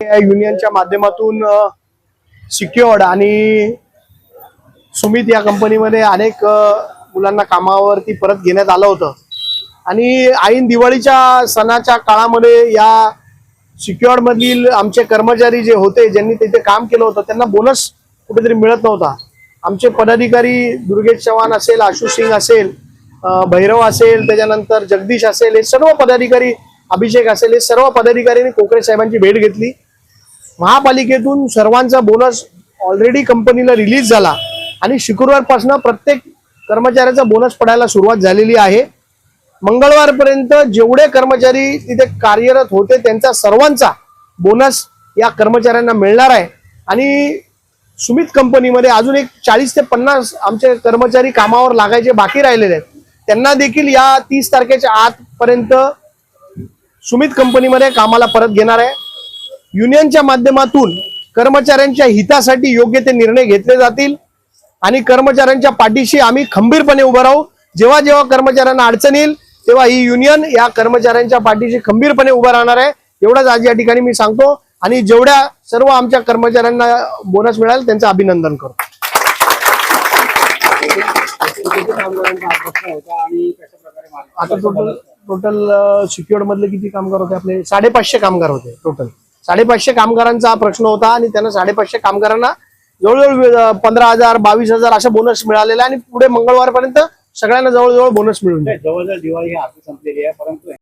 या युनियनच्या माध्यमातून सिक्युअर्ड आणि सुमित या कंपनीमध्ये अनेक मुलांना कामावरती परत घेण्यात आलं होतं. आणि ऐन दिवाळीच्या सणाच्या काळामध्ये या सिक्युअर्ड मधील आमचे कर्मचारी जे होते ज्यांनी तिथे काम केलं होतं त्यांना बोनस कुठेतरी मिळत नव्हता. आमचे पदाधिकारी दुर्गेश चव्हाण असेल आशू सिंग असेल भैरव असेल त्याच्यानंतर जगदीश असेल हे सर्व पदाधिकारी अभिषेक असेल हे सर्व पदाधिकाऱ्यांनी कोकरे साहेबांची भेट घेतली. महापालिकेतून सर्वांचा बोनस ऑलरेडी कंपनीला रिलीज झाला. आणि शुक्रवारपासून प्रत्येक कर्मचाऱ्याचा बोनस पडायला सुरुवात झालेली आहे. मंगळवारपर्यंत जेवढे कर्मचारी तिथे कार्यरत होते त्यांचा सर्वांचा बोनस या कर्मचाऱ्यांना मिळणार आहे. आणि सुमित कंपनीमध्ये अजून एक चाळीस ते पन्नास आमचे कर्मचारी कामावर लागायचे बाकी राहिलेले आहेत. त्यांना देखील या तीस तारखेच्या आतपर्यंत सुमित कंपनीमध्ये कामाला परत घेणार आहे. युनियनच्या माध्यमातून कर्मचाऱ्यांच्या हितासाठी योग्य ते निर्णय घेतले जातील. आणि कर्मचाऱ्यांच्या पाठीशी आम्ही खंबीरपणे उभं राहू. जेव्हा जेव्हा कर्मचाऱ्यांना अडचण येईल तेव्हा ही युनियन या कर्मचाऱ्यांच्या पाठीशी खंबीरपणे उभं राहणार आहे. एवढंच आज या ठिकाणी मी सांगतो. आणि जेवढ्या सर्व आमच्या कर्मचाऱ्यांना बोनस मिळाल त्यांचं अभिनंदन करतो. आता टोटल टोटल सिक्युअर्ड मधले किती कामगार होते आपले? साडेपाचशे कामगार होते टोटल साडेपाचशे कामगारांचा प्रश्न होता आणि त्यांना साडेपाचशे कामगारांना जवळजवळ पंधरा हजार बावीस हजार असा बोनस मिळालेला आणि पुढे मंगळवारपर्यंत सगळ्यांना जवळजवळ बोनस मिळून जवळजवळ दिवाळी आता संपलेली आहे परंतु